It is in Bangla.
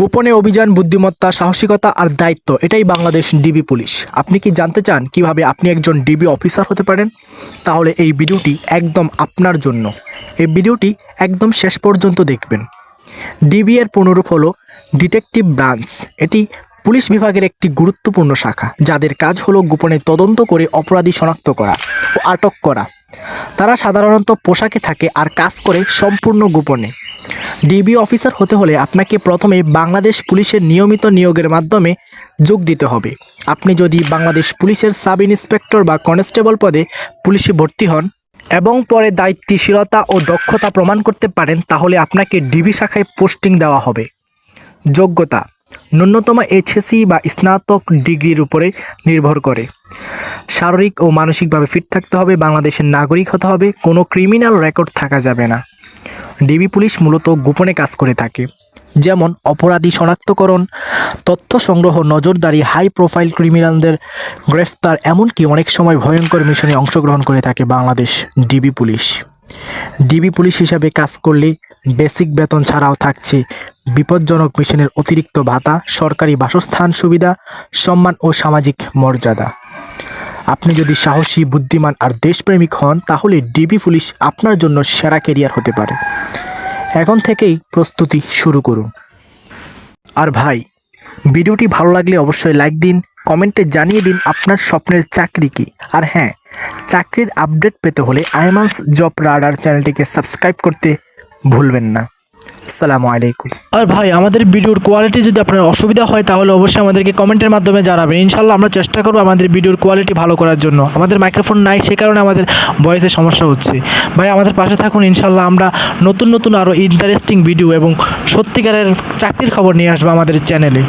গোপনে অভিযান, বুদ্ধিমত্তা, সাহসিকতা আর দায়িত্ব, এটাই বাংলাদেশ ডিবি পুলিশ। আপনি কি জানতে চান কীভাবে আপনি একজন ডিবি অফিসার হতে পারেন? তাহলে এই ভিডিওটি একদম আপনার জন্য। এই ভিডিওটি একদম শেষ পর্যন্ত দেখবেন। ডিবি এর পুনরূপ হলো ডিটেকটিভ ব্রাঞ্চ। এটি পুলিশ বিভাগের একটি গুরুত্বপূর্ণ শাখা, যাদের কাজ হলো গোপনে তদন্ত করে অপরাধী শনাক্ত করা ও আটক করা। তারা সাধারণত পোশাকে থাকে আর কাজ করে সম্পূর্ণ গোপনে। ডিবি অফিসার হতে হলে আপনাকে প্রথমে বাংলাদেশ পুলিশের নিয়মিত নিয়োগের মাধ্যমে যোগ দিতে হবে। আপনি যদি বাংলাদেশ পুলিশের সাব ইন্সপেক্টর বা কনস্টেবল পদে পুলিশে ভর্তি হন এবং পরে দায়িত্বশীলতা ও দক্ষতা প্রমাণ করতে পারেন, তাহলে আপনাকে ডিবি শাখায় পোস্টিং দেওয়া হবে। যোগ্যতা, ন্যূনতম এইচএসসি বা স্নাতক ডিগ্রির উপরে নির্ভর করে। শারীরিক ও মানসিকভাবে ফিট থাকতে হবে, বাংলাদেশের নাগরিক হতে হবে, কোনো ক্রিমিনাল রেকর্ড থাকা যাবে না। ডিবি পুলিশ মূলত গোপনে কাজ করে থাকে। যেমন অপরাধী শনাক্তকরণ, তথ্য সংগ্রহ, নজরদারি হাই প্রোফাইল ক্রিমিনালদের গ্রেফতার, এমনকি অনেক সময় ভয়ঙ্কর মিশনে অংশগ্রহণ করে থাকে Bangladesh DB police. DB police হিসাবে কাজ করলে বেসিক বেতন ছাড়াও থাকছে বিপজ্জনক মিশনের অতিরিক্ত ভাতা, সরকারি বাসস্থান সুবিধা, সম্মান ও সামাজিক মর্যাদা। আপনি যদি সাহসী, বুদ্ধিমান আর দেশপ্রেমিক হন, তাহলে ডিবি পুলিশ আপনার জন্য সেরা কেরিয়ার হতে পারে। এখন থেকেই প্রস্তুতি শুরু করুন। আর ভাই, ভিডিওটি ভালো লাগলে অবশ্যই লাইক দিন, কমেন্টে জানিয়ে দিন আপনার স্বপ্নের চাকরি কি। আর হ্যাঁ চাকরির আপডেট পেতে হলে আইমান্স জব রাডার চ্যানেলটিকে সাবস্ক্রাইব করতে ভুলবেন না। আসসালামু আলাইকুম। আর ভাই, আমাদের ভিডিওর কোয়ালিটি যদি আপনার অসুবিধা হয়, তাহলে অবশ্যই আমাদেরকে কমেন্টের মাধ্যমে জানাবেন। ইনশাল্লাহ আমরা চেষ্টা করব আমাদের ভিডিওর কোয়ালিটি ভালো করার জন্য। আমাদের মাইক্রোফোন নাই, সে কারণে আমাদের ভয়েসে সমস্যা হচ্ছে। ভাই, আমাদের পাশে থাকুন ইনশাল্লাহ আমরা নতুন নতুন আরও ইন্টারেস্টিং ভিডিও এবং সত্যিকারের চাকরির খবর নিয়ে আসব আমাদের চ্যানেলে